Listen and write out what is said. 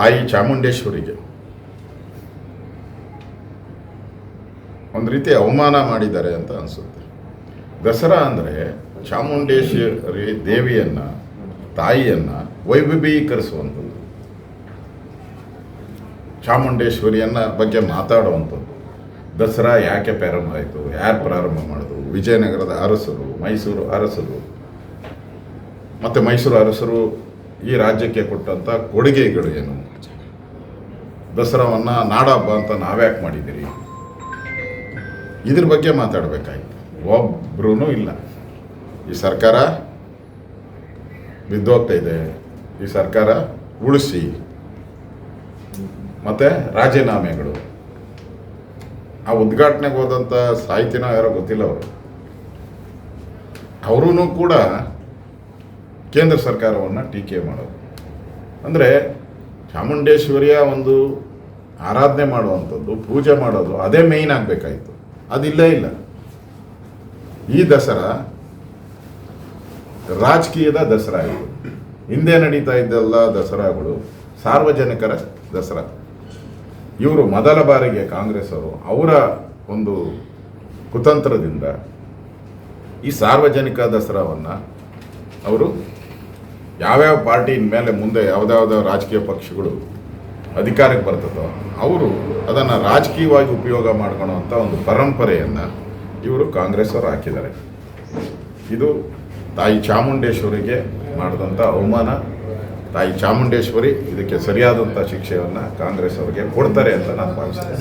ತಾಯಿ ಚಾಮುಂಡೇಶ್ವರಿಗೆ. ಒಂದು ರೀತಿ ಅವಮಾನ ಮಾಡಿದ್ದಾರೆ ಅಂತ ಅನಿಸುತ್ತೆ. ದಸರಾ ಅಂದರೆ ಚಾಮುಂಡೇಶ್ವರಿ ದೇವಿಯನ್ನು, ತಾಯಿಯನ್ನು ವೈಭವೀಕರಿಸುವಂಥದ್ದು ಚಾಮುಂಡೇಶ್ವರಿಯನ್ನ ಬಗ್ಗೆ ಮಾತಾಡುವಂಥದ್ದು. ದಸರಾ ಯಾಕೆ ಪ್ರಾರಂಭ ಆಯಿತು, ಯಾರು ಪ್ರಾರಂಭ ಮಾಡಿದ್ರು ವಿಜಯನಗರದ ಅರಸರು, ಮೈಸೂರು ಅರಸರು. ಮತ್ತು ಮೈಸೂರು ಅರಸರು ಈ ರಾಜ್ಯಕ್ಕೆ ಕೊಟ್ಟಂಥ ಕೊಡುಗೆಗಳು ಏನು? ದಸರಾವನ್ನು ನಾಡಹಬ್ಬ ಅಂತ ನಾವ್ಯಾಕೆ ಮಾಡಿದ್ದೀರಿ? ಇದ್ರ ಬಗ್ಗೆ ಮಾತಾಡಬೇಕಾಗಿತ್ತು ಒಬ್ಬರೂ ಇಲ್ಲ. ಈ ಸರ್ಕಾರ ಬಿದ್ದೋಗ್ತಾ ಇದೆ. ಈ ಸರ್ಕಾರ ಉಳಿಸಿ. ಮತ್ತು ರಾಜೀನಾಮೆಗಳು. ಆ ಉದ್ಘಾಟನೆಗೆ ಹೋದಂಥ ಸಾಹಿತಿನೋ ಯಾರೋ ಗೊತ್ತಿಲ್ಲ ಅವರು. ಅವರೂ ಕೂಡ ಕೇಂದ್ರ ಸರ್ಕಾರವನ್ನು ಟೀಕೆ ಮಾಡೋದು. ಅಂದರೆ ಚಾಮುಂಡೇಶ್ವರಿಯ ಒಂದು ಆರಾಧನೆ ಮಾಡುವಂಥದ್ದು, ಪೂಜೆ ಮಾಡೋದು, ಅದೇ ಮೇಯ್ನ್ ಆಗಬೇಕಾಯಿತು. ಅದಿಲ್ಲೇ ಇಲ್ಲ. ಈ ದಸರಾ ರಾಜಕೀಯದ ದಸರಾ ಇದು. ಹಿಂದೆ ನಡೀತಾ ಇದ್ದೆಲ್ಲ ದಸರಾಗಳು ಸಾರ್ವಜನಿಕರ ದಸರಾ. ಇವರು ಮೊದಲ ಬಾರಿಗೆ ಕಾಂಗ್ರೆಸ್ ಅವರು ಅವರ ಒಂದು ಕುತಂತ್ರದಿಂದ ಈ ಸಾರ್ವಜನಿಕ ದಸರಾವನ್ನು ಅವರು ಯಾವ್ಯಾವ ಪಾರ್ಟಿ ಮೇಲೆ ಮುಂದೆ ಯಾವುದ್ಯಾವುದೋ ರಾಜಕೀಯ ಪಕ್ಷಗಳು ಅಧಿಕಾರಕ್ಕೆ ಬರ್ತದೋ ಅವರು ಅದನ್ನು ರಾಜಕೀಯವಾಗಿ ಉಪಯೋಗ ಮಾಡ್ಕೊಳ್ಳೋವಂಥ ಒಂದು ಪರಂಪರೆಯನ್ನು ಇವರು ಕಾಂಗ್ರೆಸ್ ಅವರು ಹಾಕಿದ್ದಾರೆ. ಇದು ತಾಯಿ ಚಾಮುಂಡೇಶ್ವರಿಗೆ ಮಾಡಿದಂಥ ಅವಮಾನ. ತಾಯಿ ಚಾಮುಂಡೇಶ್ವರಿ ಇದಕ್ಕೆ ಸರಿಯಾದಂಥ ಶಿಕ್ಷೆಯನ್ನು ಕಾಂಗ್ರೆಸ್ ಅವರಿಗೆ ಕೊಡ್ತಾರೆ ಅಂತ ನಾನು ಭಾವಿಸ್ತೇನೆ.